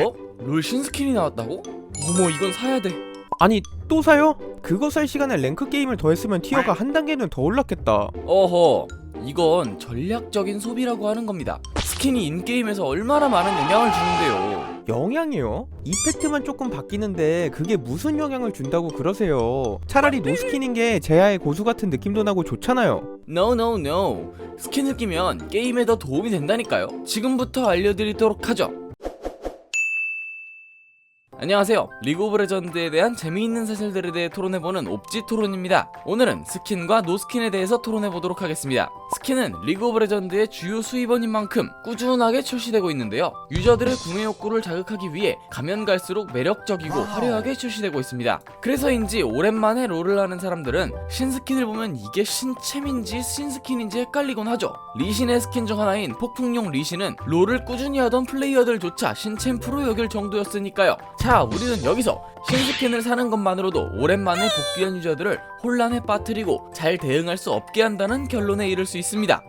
뭐? 롤 신 스킨이 나왔다고? 어머 이건 사야 돼. 아니 또 사요? 그거 살 시간에 랭크 게임을 더 했으면 티어가 한 단계는 더 올랐겠다. 어허 이건 전략적인 소비라고 하는 겁니다. 스킨이 인게임에서 얼마나 많은 영향을 주는데요. 영향이요? 이펙트만 조금 바뀌는데 그게 무슨 영향을 준다고 그러세요? 차라리 노스킨인 게 제야의 고수 같은 느낌도 나고 좋잖아요. No no no. 스킨을 끼면 게임에 더 도움이 된다니까요. 지금부터 알려드리도록 하죠 안녕하세요. 리그 오브 레전드에 대한 재미있는 사실들에 대해 토론해보는 옵지 토론입니다. 오늘은 스킨과 노스킨에 대해서 토론해보도록 하겠습니다 스킨은 리그 오브 레전드의 주요 수입원인 만큼 꾸준하게 출시되고 있는데요. 유저들의 구매 욕구를 자극하기 위해 가면 갈수록 매력적이고 화려하게 출시되고 있습니다. 그래서인지 오랜만에 롤을 하는 사람들은 신스킨을 보면 이게 신챔인지 신스킨인지 헷갈리곤 하죠. 리신의 스킨 중 하나인 폭풍용 리신은 롤을 꾸준히 하던 플레이어들조차 신챔 프로 여길 정도였으니까요. 자 우리는 여기서 신스킨을 사는 것만으로도 오랜만에 복귀한 유저들을 혼란에 빠뜨리고 잘 대응할 수 없게 한다는 결론에 이를 수 있습니다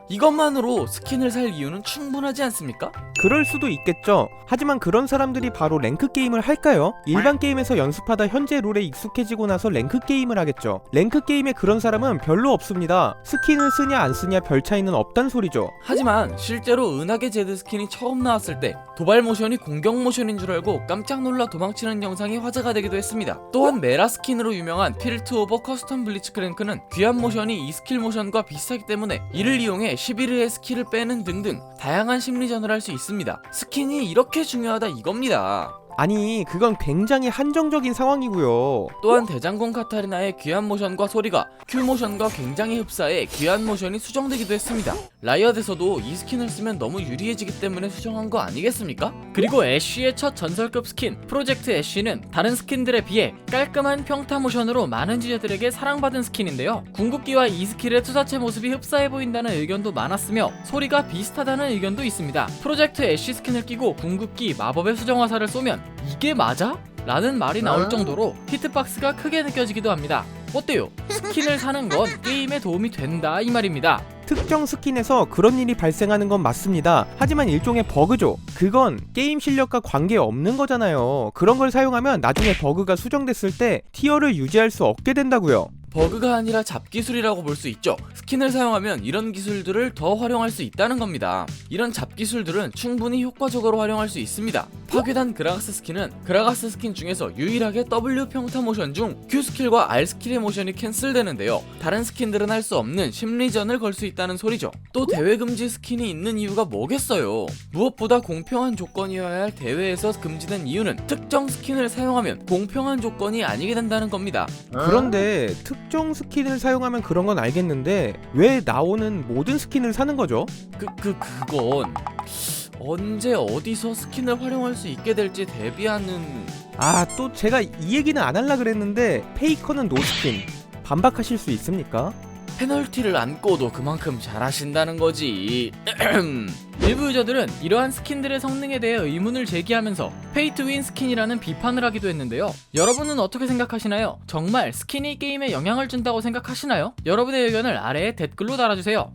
이것만으로 스킨을 살 이유는 충분하지 않습니까? 그럴 수도 있겠죠 하지만 그런 사람들이 바로 랭크 게임을 할까요? 일반 게임에서 연습하다 현재 룰에 익숙해지고 나서 랭크 게임을 하겠죠 랭크 게임에 그런 사람은 별로 없습니다 스킨을 쓰냐 안 쓰냐 별 차이는 없단 소리죠 하지만 실제로 은하계 제드 스킨이 처음 나왔을 때 도발 모션이 공격 모션인 줄 알고 깜짝 놀라 도망치는 영상이 화제가 되기도 했습니다. 또한 메라 스킨으로 유명한 필트 오버 커스텀 블리츠 크랭크는 귀한 모션이 이 스킬 모션과 비슷하기 때문에 이를 이용해 11회의 스킬을 빼는 등등 다양한 심리전을 할 수 있습니다. 스킨이 이렇게 중요하다 이겁니다. 아니 그건 굉장히 한정적인 상황이고요 또한 대장군 카타리나의 귀한 모션과 소리가 큐 모션과 굉장히 흡사해 귀한 모션이 수정되기도 했습니다. 라이엇에서도 이 스킨을 쓰면 너무 유리해지기 때문에 수정한 거 아니겠습니까? 그리고 애쉬의 첫 전설급 스킨 프로젝트 애쉬는 다른 스킨들에 비해 깔끔한 평타 모션으로 많은 유저들에게 사랑받은 스킨인데요. 궁극기와 이 스킬의 투사체 모습이 흡사해 보인다는 의견도 많았으며 소리가 비슷하다는 의견도 있습니다. 프로젝트 애쉬 스킨을 끼고 궁극기 마법의 수정 화살을 쏘면 이게 맞아? 라는 말이 나올 정도로 히트박스가 크게 느껴지기도 합니다. 어때요? 스킨을 사는 건 게임에 도움이 된다 이 말입니다. 특정 스킨에서 그런 일이 발생하는 건 맞습니다. 하지만 일종의 버그죠. 그건 게임 실력과 관계 없는 거잖아요. 그런 걸 사용하면 나중에 버그가 수정됐을 때 티어를 유지할 수 없게 된다고요. 버그가 아니라 잡기술이라고 볼 수 있죠. 스킨을 사용하면 이런 기술들을 더 활용할 수 있다는 겁니다. 이런 잡기술들은 충분히 효과적으로 활용할 수 있습니다. 파괴단 그라가스 스킨은 그라가스 스킨 중에서 유일하게 W 평타 모션 중 Q 스킬과 R 스킬의 모션이 캔슬되는데요. 다른 스킨들은 할 수 없는 심리전을 걸 수 있다는 소리죠. 또 대회 금지 스킨이 있는 이유가 뭐겠어요? 무엇보다 공평한 조건이어야 할 대회에서 금지된 이유는 특정 스킨을 사용하면 공평한 조건이 아니게 된다는 겁니다. 그런데 특정 스킨을 사용하면 그런 건 알겠는데 왜 나오는 모든 스킨을 사는 거죠? 그, 그, 그건 언제 어디서 스킨을 활용할 수 있게 될지 대비하는 아, 또 제가 이 얘기는 안 할라 그랬는데 페이커는 노스킨. 반박하실 수 있습니까? 페널티를 안고도 그만큼 잘하신다는 거지. 일부 유저들은 이러한 스킨들의 성능에 대해 의문을 제기하면서 페이 투윈 스킨이라는 비판을 하기도 했는데요. 여러분은 어떻게 생각하시나요? 정말 스킨이 게임에 영향을 준다고 생각하시나요? 여러분의 의견을 아래에 댓글로 달아주세요.